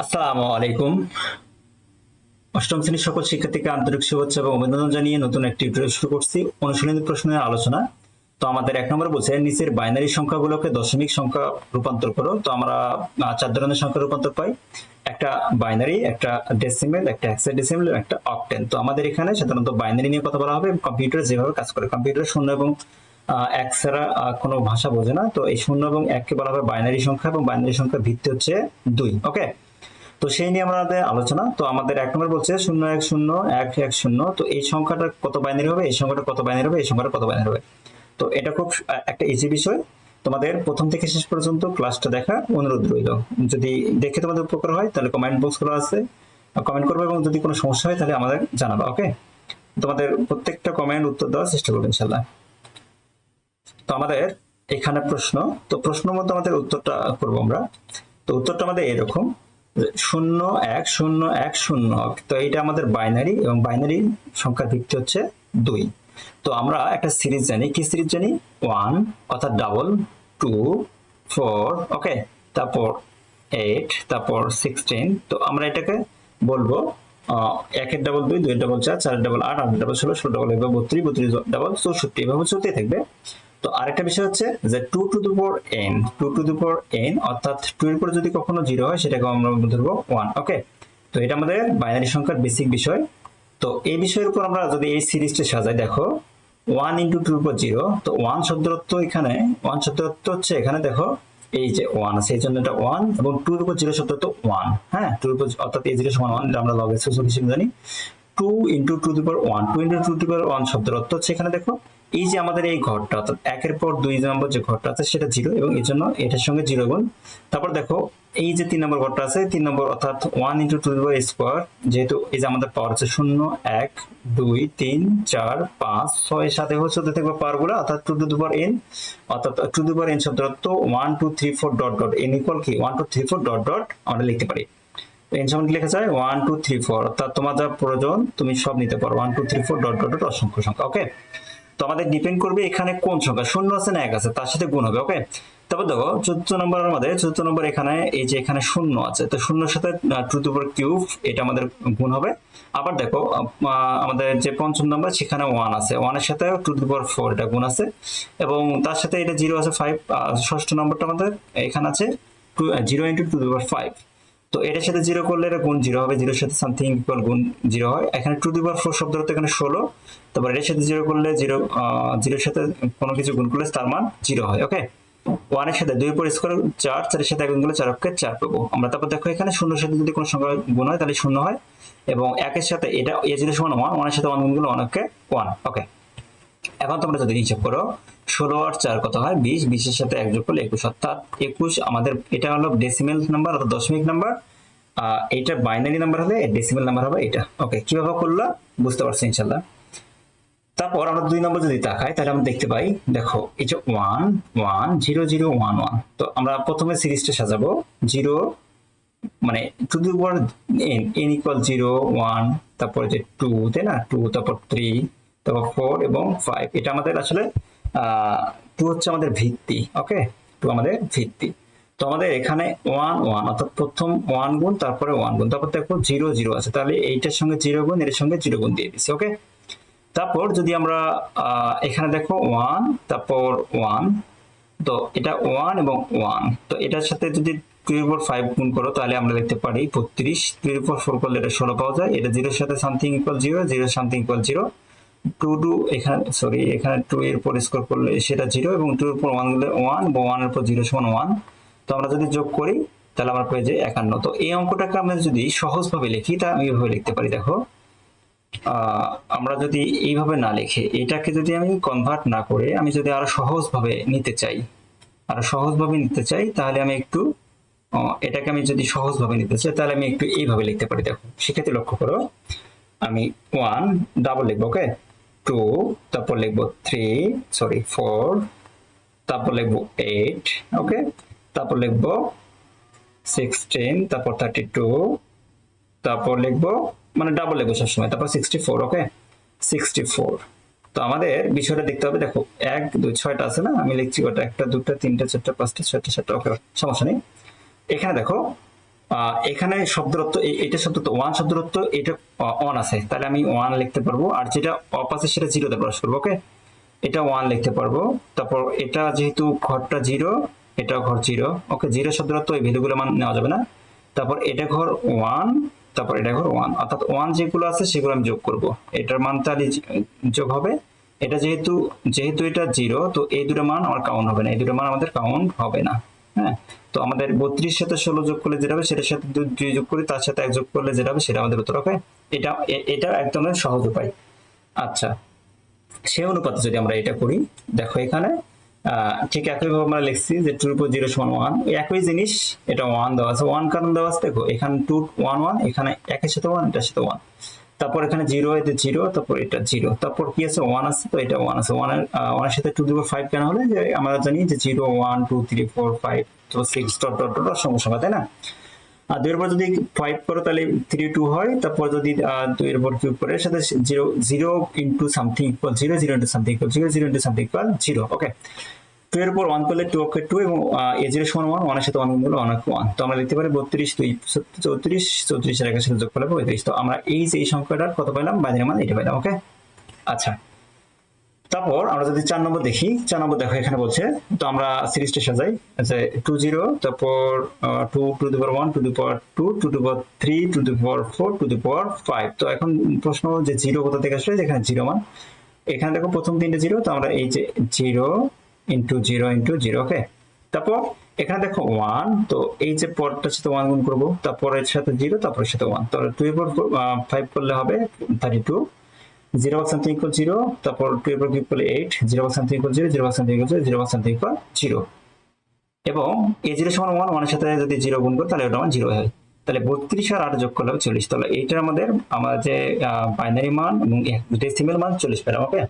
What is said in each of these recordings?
আসসালামু আলাইকুম। অষ্টম শ্রেণির সকল শিক্ষার্থীকে আন্তরিক শুভেচ্ছা এবং অভিনন্দন জানিয়ে নতুন একটি টিউটোরিয়াল শুরু করছি। অনুশীলনী প্রশ্নের আলোচনা। তো আমাদের এক নম্বর বলছে, নিচের বাইনারি সংখ্যাগুলোকে দশমিক সংখ্যা রূপান্তর করো। তো আমরা চার ধরনের সংখ্যা রূপান্তর পাই। একটা বাইনারি একটা ডেসিমেল একটা হেক্সাডেসিমেল একটা অক্টেন তো আমাদের এখানে সাধারণত বাইনারি নিয়ে কথা বলা হবে। কম্পিউটার যেভাবে কাজ করে কম্পিউটার শূন্য এবং এক ছাড়া কোনো ভাষা বোঝে না। তো এই শূন্য এবং এককে বলা হবে বাইনারি সংখ্যা এবং বাইনারি সংখ্যার ভিত্তি হচ্ছে দুই। ওকে তো সেই নিয়ে আমাদের আলোচনা। তো আমাদের এক নম্বর বলছে শূন্য এক শূন্য এক এক শূন্য। তো এই সংখ্যাটা কত বাইনারি হবে? এই সংখ্যাটা কত বাইনারি হবে? এই সংখ্যাটা কত বাইনারি হবে? তো এটা খুব একটা ইজি বিষয়। তোমাদের প্রথম থেকে শেষ পর্যন্ত ক্লাসটা দেখা অনুরোধ রইল। যদি দেখে তোমাদের উপকার হয়, তাহলে কমেন্ট বক্স খোলা আছে। কমেন্ট করবে এবং যদি কোনো সমস্যা হয়, তাহলে আমাদের জানাবে ওকে তোমাদের প্রত্যেকটা কমেন্ট উত্তর দেওয়ার চেষ্টা করব ইনশাল্লাহ তো আমাদের এখানে প্রশ্ন। তো প্রশ্ন মতো আমাদের উত্তরটা করব আমরা। তো উত্তরটা আমাদের এরকম। শূন্য এক শূন্য এক শূন্য। তো এটা আমাদের বাইনারি এবং বাইনারি সংখ্যার ভিত্তি হচ্ছে দুই। তো আমরা একটা সিরিজ জানি। কি সিরিজ জানি? ওয়ান, অর্থাৎ ডাবল টু, ফোর, ওকে। তারপর এইট, তারপর সিক্সটিন। তো আমরা এটাকে বলব একের ডাবল দুই দুই ডাবল চার চার ডাবল আট আট ডাবল ষোলো ষোলো ডাবল এভাবে বত্রিশ বত্রিশ, ডাবল চৌষট্টি। এভাবে চলতেই থাকবে। তো আরেকটা বিষয় হচ্ছে যে টু টু দু পর এন টু টু দু পর এন অর্থাৎ টু এর পরে যদি কখনো জিরো হয়, সেটাকে আমরা ধরবো ওয়ান ওকে তো এটা আমাদের বাইনারি সংখ্যার বেসিক বিষয়। তো এই বিষয়ের উপর আমরা যদি এই সিরিজটা সাজাই, দেখো ওয়ান ইন্টু টুর উপর জিরো তো ওয়ান শব্দরত্ব এখানে ওয়ান শব্দরত্ব হচ্ছে এখানে, দেখো, এই যে ওয়ান আছে, এই জন্য এটা ওয়ান এবং টুর উপর জিরো শব্দরত্ব ওয়ান হ্যাঁ? টুর উপর অর্থাৎ এই জিরো সমান ওয়ান এটা আমরা লগের সূচক হিসেবে জানি। Two into two the power one two into two the power one শব্দের অর্থ হচ্ছে এখানে, দেখো এই যে আমাদের এই ঘরটা, অর্থাৎ একের পর দুই নম্বর যে ঘরটা আছে, সেটা জিরো এবং এই জন্য এটার সঙ্গে জিরো গুণ। তারপর দেখো, এই যে তিন নম্বর ঘরটা আছে, তিন নম্বর অর্থাৎ one into two the power square যেহেতু এই যে আমাদের পাওয়ার আছে শূন্য, এক, দুই, তিন, চার, পাঁচ, ছয় সাথে হচ্ছে হতে থাকবে পাওয়ারগুলো, অর্থাৎ টু টু পাওয়ার এন অর্থাৎ টু দি পাওয়ার এন শব্দের অর্থ one two three four dot dot N equal কি? One two three four dot dot আমরা লিখতে পারি। এন সমান লেখা যায়? ওয়ান টু থ্রি ফোর অর্থাৎ তোমার যা প্রয়োজন, তুমি সব নিতে পারো। One two three four dot dot dot অসংখ্য সংখ্যা ওকে তো আমাদের ডিপেন্ড করবে এখানে কোন সংখ্যা। শূন্য আছে না এক আছে, তার সাথে গুণ হবে ওকে তারপর দেখো চতুর্থ নম্বর আমাদের চতুর্থ নম্বর এখানে, এই যে এখানে শূন্য আছে, তো শূন্যর সাথে টু টু পাওয়ার কিউব এটা আমাদের গুণ হবে। আবার দেখো আমাদের যে পঞ্চম নম্বর, সেখানে ওয়ান আছে ওয়ানের সাথে টু টু পাওয়ার ফোর এটা গুণ আছে। এবং তার সাথে এটা জিরো আছে ফাইভ ষষ্ঠ নম্বরটা আমাদের এখানে আছে zero into two two power five তো এটার সাথে জিরো করলে এটা গুণ জিরো হবে জিরোর সাথে সামথিং ইকুয়াল গুণ জিরো হয়। এখানে টু দি পাওয়ার ফোর শব্দ হতে এখানে ষোলো। তারপর এটার সাথে জিরো করলে জিরো জিরোর সাথে কোনো কিছু গুণ করলে তার মান জিরো হয় ওকে ওয়ানের সাথে দুই পর স্কোয়ার চার, চারের সাথে এক গুণ চার অক্ষে চার পাবো। আমরা তারপর দেখো এখানে শূন্যর সাথে যদি কোনো সংখ্যা গুণ হয়, তাহলে শূন্য হয়। এবং একের সাথে এটা, এ জিরো সমান ওয়ান ওয়ানের সাথে ওয়ান গুণ করলে ওয়ান অক্ষে ওয়ান ওকে এখন তোমরা যদি হিসাব করো, ষোলো আর চার কত হয়? বিশ, বিশের সাথে এক যোগ করলে একুশ। অর্থাৎ একুশ আমাদের, এটা হলো ডেসিমেল নাম্বার অর্থাৎ দশমিক নাম্বার এটা বাইনারি নাম্বার হবে ডেসিমেল নাম্বার হবে এটা ওকে কীভাবে করল? বুঝতে পারছি ইনশাল্লাহ তারপর আমরা দুই নম্বর যদি তাকাই, তাহলে আমরা দেখতে পাই, দেখো, এই যে one one zero zero one one তো আমরা প্রথমে সিরিজটা সাজাবো। জিরো মানে two the power N N equal zero one তারপরে যে টু তাই না? টু তারপর থ্রি তারপর ফোর এবং ফাইভ এটা আমাদের আসলে টু হচ্ছে আমাদের ভিত্তি ওকে টু আমাদের ভিত্তি। তো আমাদের এখানে ওয়ান ওয়ান অর্থাৎ প্রথম ওয়ান গুণ, তারপরে ওয়ান গুণ, তারপর দেখো জিরো জিরো আছে। তাহলে এইটার সঙ্গে জিরো গুণ, এর সঙ্গে জিরো গুণ দিয়ে দিচ্ছি ওকে তারপর যদি আমরা এখানে দেখো ওয়ান তারপর ওয়ান তো এটা ওয়ান এবং ওয়ান তো এটার সাথে যদি টু এর উপর ফাইভ গুণ করো, তাহলে আমরা দেখতে পারি বত্রিশ টু এর উপর ফোর করলে এটা ষোলো পাওয়া যায়, এটা জিরোর সাথে something equal zero zero something equal zero two two এখানে সরি এখানে টু এর উপর স্কোর করলে সেটা জিরো এবং টু এর উপর ওয়ান করলে ওয়ান বা ওয়ানের উপর জিরো সমান ওয়ান তো আমরা যদি যোগ করি, তাহলে আমরা পেয়ে যাই একান্ন। তো এই অঙ্কটাকে আমরা যদি সহজভাবে লিখি, তা আমি এইভাবে লিখতে পারি, দেখো। আমরা যদি এইভাবে না লিখে, এটাকে যদি আমি কনভার্ট না করে, আমি যদি আরও সহজভাবে নিতে চাই, আরও সহজভাবে নিতে চাই, তাহলে আমি একটু এটাকে আমি যদি সহজভাবে নিতে চাই, তাহলে আমি একটু এইভাবে লিখতে পারি, দেখো। সেক্ষেত্রে লক্ষ্য করো, আমি ওয়ান ডাবল লিখব ওকে টু তারপর লিখব থ্রি সরি ফোর তারপর লিখব এইট ওকে তারপর লিখব সিক্সটিন তারপর থার্টি টু তারপর লিখব মানে ডাবল লিখব সবসময়, তারপর sixty four okay sixty four তো আমাদের বিষয়টা দেখতে হবে, দেখো, এক, দুই, ছয়টা আছে না? আমি লিখছি ওটা একটা দুটো তিনটা, চারটা, পাঁচটা, ছয়টা, সাতটা ওকে, সমস্যা নেই। এখানে দেখো এখানে শব্দরত্ব এটা শব্দরত্ব ওয়ান শব্দরত্ব এটা অন আছে। তাহলে আমি ওয়ান লিখতে পারব, আর যেটা অফ আছে সেটা জিরোতে প্রকাশ করব ওকে এটা ওয়ান লিখতে পারব। তারপর এটা যেহেতু ঘরটা জিরো এটা ঘর জিরো ওকে জিরো শব্দরত্ব এই ভ্যালুগুলো মান নেওয়া যাবে না। তারপর এটা ঘর ওয়ান তারপর এটা ঘর ওয়ান অর্থাৎ ওয়ান যেগুলো আছে, সেগুলো আমি যোগ করব। এটার মান তাহলে যোগ হবে। এটা যেহেতু যেহেতু এটা জিরো তো এই দুটো মান আমার কাউন্ট হবে না। এই দুটো মান আমাদের কাউন্ট হবে না। হ্যাঁ? তো আমাদের বত্রিশ সাথে ষোলো যোগ করলে যেটা হবে, সেটার সাথে দুই যোগ করি, তার সাথে এক যোগ করলে যেটা হবে, সেটা আমাদের উত্তর হবে। এটা এটা একদমই সহজ উপায়। আচ্ছা সেই অনুপাতে যদি আমরা এটা করি, দেখো এখানে ঠিক একইভাবে আমরা লিখছি যে টু উপর জিরো সমান ওয়ান একই জিনিস, এটা ওয়ান দেওয়া আছে। ওয়ান কারণ দেওয়া আছে? দেখো, এখানে টু ওয়ান ওয়ান এখানে একের সাথে ওয়ান এটার সাথে ওয়ান তারপর এখানে জিরো এতে জিরো তারপর এটা জিরো তারপর কি আছে? ওয়ান আছে, তো এটা ওয়ান আছে। ওয়ানের ওয়ানের সাথে টু দিবো ফাইভ কেন হলে? যে আমরা জানি যে zero one two three four five তো সিক্স ডট ডট ডট সমস্যা তাই না? আর দুইয়ের পর যদি ফাইভ করো, তাহলে থ্রি টু হয়। তারপর যদি দুইয়ের পর কিউব করে সাথে zero zero into something equal zero zero into something equal zero zero into something equal zero okay two এর উপর ওয়ান করলে টু ওকে টু এবং এ জিরো সমান ওয়ান ওয়ানের সাথে ওয়ান করলে ওয়ান ওয়ান তো আমরা লিখতে পারি বত্রিশ, দুই চৌত্রিশ চৌত্রিশের একের সাথে যোগ করলে পঁয়ত্রিশ। তো আমরা এই যে এই সংখ্যাটার কত পেলাম বাইরের মান এটা পেলাম ওকে আচ্ছা। তারপর আমরা যদি চার নম্বর দেখি, চার নম্বর দেখো এখানে বলছে, তো আমরা সিরিজটা সাজাই যে টু জিরো তারপর two two the power one two the power two two the power three two the power four two the power five তো এখন প্রশ্ন যে জিরো কোথা থেকে আসলে? যেখানে জিরো মান। এখানে দেখো প্রথম তিনটে জিরো তো আমরা এই যে zero into zero into zero okay তারপর এখানে দেখো ওয়ান তো এই যে পরটার সাথে ওয়ান গুণ করব, তারপরের সাথে জিরো তারপরের সাথে ওয়ান তো টু এর ফাইভ করলে হবে thirty two zero back something equal zero তারপর টু এর কিউব করলে eight zero back something equal zero zero back something equal zero zero back something equal zero এবং এ জিরো সমান ওয়ান ওয়ানের সাথে যদি জিরো গুণ করি, তাহলে ওটা আমার জিরো হয় তাহলে বত্রিশ আর আট যোগ করলে হবে চল্লিশ। তাহলে এইটার আমাদের, আমার যে বাইনারি মান এবং ডেসিমেল মান চল্লিশ পেলাম ওকে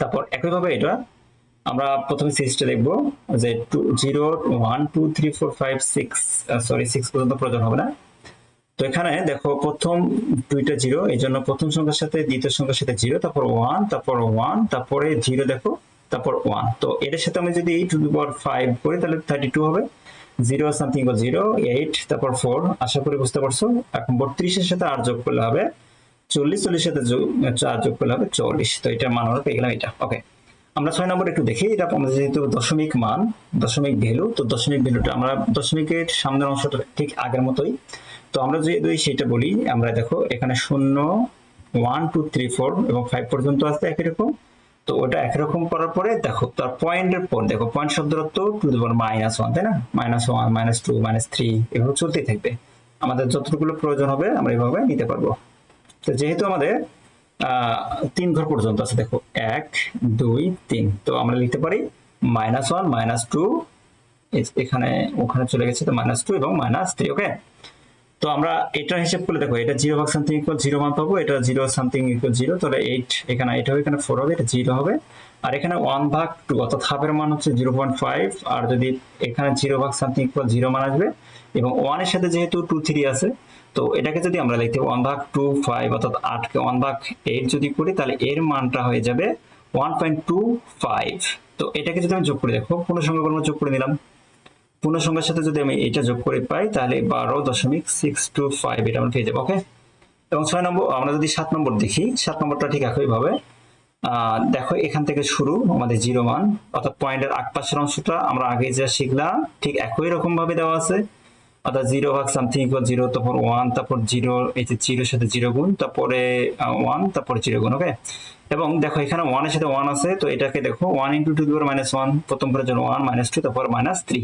তারপর একইভাবে এটা আমরা প্রথমে সিরিজটা দেখব যে two zero one two three four five six sorry six পর্যন্ত প্রয়োজন হবে না। তো এখানে দেখো প্রথম দুইটা জিরো এই জন্য প্রথম সংখ্যার সাথে দ্বিতীয় সংখ্যার সাথে জিরো তারপর ওয়ান তারপর ওয়ান তারপরে জিরো দেখো, তারপর ওয়ান তো এটার সাথে আমি যদি টু পাওয়ার ফাইভ করি, তাহলে থার্টি টু হবে। জিরো সামথিং বা জিরো এইট তারপর ফোর আশা করি বুঝতে পারছ? এখন বত্রিশের সাথে আর যোগ করলে হবে, চল্লিশ চল্লিশ সাথে যোগ, চার যোগ করলে হবে চল্লিশ। তো এটা মান আমরা পেয়ে গেলাম এটা। ওকে আমরা ছয় নম্বর একটু দেখি, এটা আমাদের যেহেতু দশমিক মান, দশমিক ভ্যালু তো দশমিক ভ্যালুটা আমরা দশমিকের সামনের অংশটা ঠিক আগের মতোই। তো আমরা যদি সেটা বলি, আমরা দেখো এখানে শূন্য ওয়ান টু থ্রি ফোর এবং ফাইভ পর্যন্ত আসবে একই রকম। তো ওটা একই রকম করার পরে দেখো, তার পয়েন্টের পর দেখো পয়েন্ট শব্দের অর্থ two the power minus one তাই না? Minus one minus two minus three এভাবে চলতেই থাকবে। আমাদের যতটুকুলো প্রয়োজন হবে, আমরা এভাবে নিতে পারব। তো যেহেতু আমাদের তিন ঘর পর্যন্ত আছে, দেখো, এক, দুই, তিন। তো আমরা লিখতে পারি মাইনাস ওয়ান মাইনাস টু এখানে, ওখানে চলে গেছে, তো মাইনাস টু এবং মাইনাস থ্রি ওকে তো আমরা এটা হিসেব করলে, দেখো, এটা জিরো ভাগ সামথিং ইকুয়াল জিরো মান পাবো, এটা জিরো সামথিং ইকুয়াল জিরো তাহলে এইট এখানে এইট হবে, এখানে ফোর হবে, এটা জিরো হবে। আর এখানে ওয়ান ভাগ টু অর্থাৎ হাফের মান হচ্ছে জিরো পয়েন্ট ফাইভ আর যদি এখানে জিরো ভাগ সামথিং ইকুয়াল জিরো মান আসবে, এবং ওয়ানের সাথে যেহেতু টু থ্রি আছে তো এটাকে যদি আমরা লিখতে ওয়ান ভাগ টু ফাইভ অর্থাৎ আটকে ওয়ান ভাগ এইট যদি করি, তাহলে এর মানটা হয়ে যাবে ওয়ান পয়েন্ট টু ফাইভ তো এটাকে যদি আমি যোগ করে দেখো কোনো সংখ্যাগুলো যোগ করে নিলাম। পূর্ণ সংখ্যার সাথে যদি আমি এটা যোগ করে পাই, তাহলে বারো দশমিক সিক্স টু ফাইভ এটা আমরা পেয়ে যাব ওকে এবং ছয় নম্বর, আমরা যদি সাত নম্বর দেখি, সাত নম্বরটা ঠিক একইভাবে। দেখো এখান থেকে শুরু, আমাদের জিরো মান। অর্থাৎ পয়েন্টের আকপাশের অংশটা আমরা আগে যা শিখলাম, ঠিক একই রকম ভাবে দেওয়া আছে। অর্থাৎ জিরো ভাগ সামথিং ইকুয়াল জিরো, তারপর ওয়ান তারপর জিরো, এই যে জিরোর সাথে জিরো গুণ, তারপরে ওয়ান তারপর জিরো গুণ ওকে এবং দেখো, এখানে ওয়ানের সাথে ওয়ান আছে, তো এটাকে দেখো ওয়ান ইন্টু টু দিবার মাইনাস ওয়ান প্রথম পরের জন্য ওয়ান মাইনাস টু তারপর মাইনাস থ্রি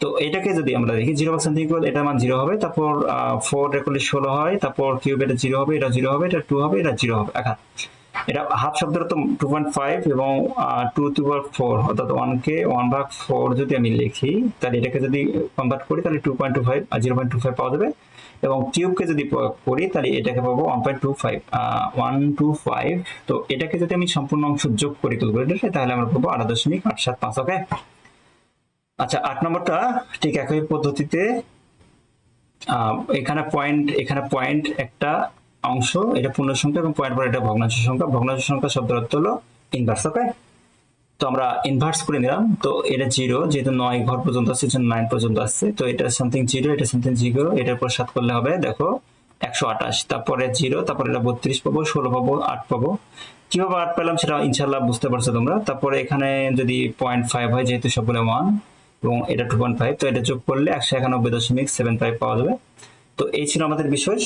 তো এটাকে যদি আমরা দেখি, জিরো সামথিং ইকুয়াল এটা মান জিরো হবে, তারপর ফোর রেকর্ডে ষোলো হয়, তারপর কিউব এটা জিরো হবে, এটা জিরো হবে, এটা টু হবে, এটা জিরো হবে আঘাত এটা হাফ শব্দের তো টু পয়েন্ট ফাইভ এবং টু টু ভাগ ফোর অর্থাৎ ওয়ান কে ওয়ান ভাগ ফোর যদি আমি লিখি, তাহলে এটাকে যদি কনভার্ট করি, তাহলে two point two five zero point two five পাওয়া যাবে। এবং কিউবকে যদি করি, তাহলে এটাকে পাবো one point two five one two five তো এটাকে যদি আমি সম্পূর্ণ অংশ যোগ করি ক্যালকুলেটারে তাহলে আমরা পাবো আট দশমিক আট সাত পাঁচ, ওকে? আচ্ছা আট নম্বরটা ঠিক একই পদ্ধতিতে এখানে পয়েন্ট এখানে পয়েন্ট একটা অংশ, এটা পূর্ণ সংখ্যা এবং পয়েন্ট পর এটা ভগ্নাংশ সংখ্যা। ভগ্নাংশ সংখ্যা শব্দের অর্থ হলো ইনভার্স ওকে তো আমরা ইনভার্স করে নিলাম। তো এটা জিরো যেহেতু নয় ঘর পর্যন্ত আসছে নাইন পর্যন্ত আসছে তো এটা সামথিং জিরো এটা সামথিং জিরো এটার পর সাত করলে হবে, দেখো, একশো আঠাশ। তারপরে জিরো তারপরে এটা বত্রিশ পাবো, ষোলো পাবো, আট পাবো। কীভাবে আট পেলাম সেটা ইনশাল্লাহ বুঝতে পারছ তোমরা। তারপরে এখানে যদি পয়েন্ট ফাইভ হয়, যেহেতু সবগুলো ওয়ান এবং এটা টু পয়েন্ট ফাইভ তো এটা যোগ করলে একশো একানব্বই দশমিক সেভেন ফাইভ পাওয়া যাবে। তো এই ছিল আমাদের বিষয়।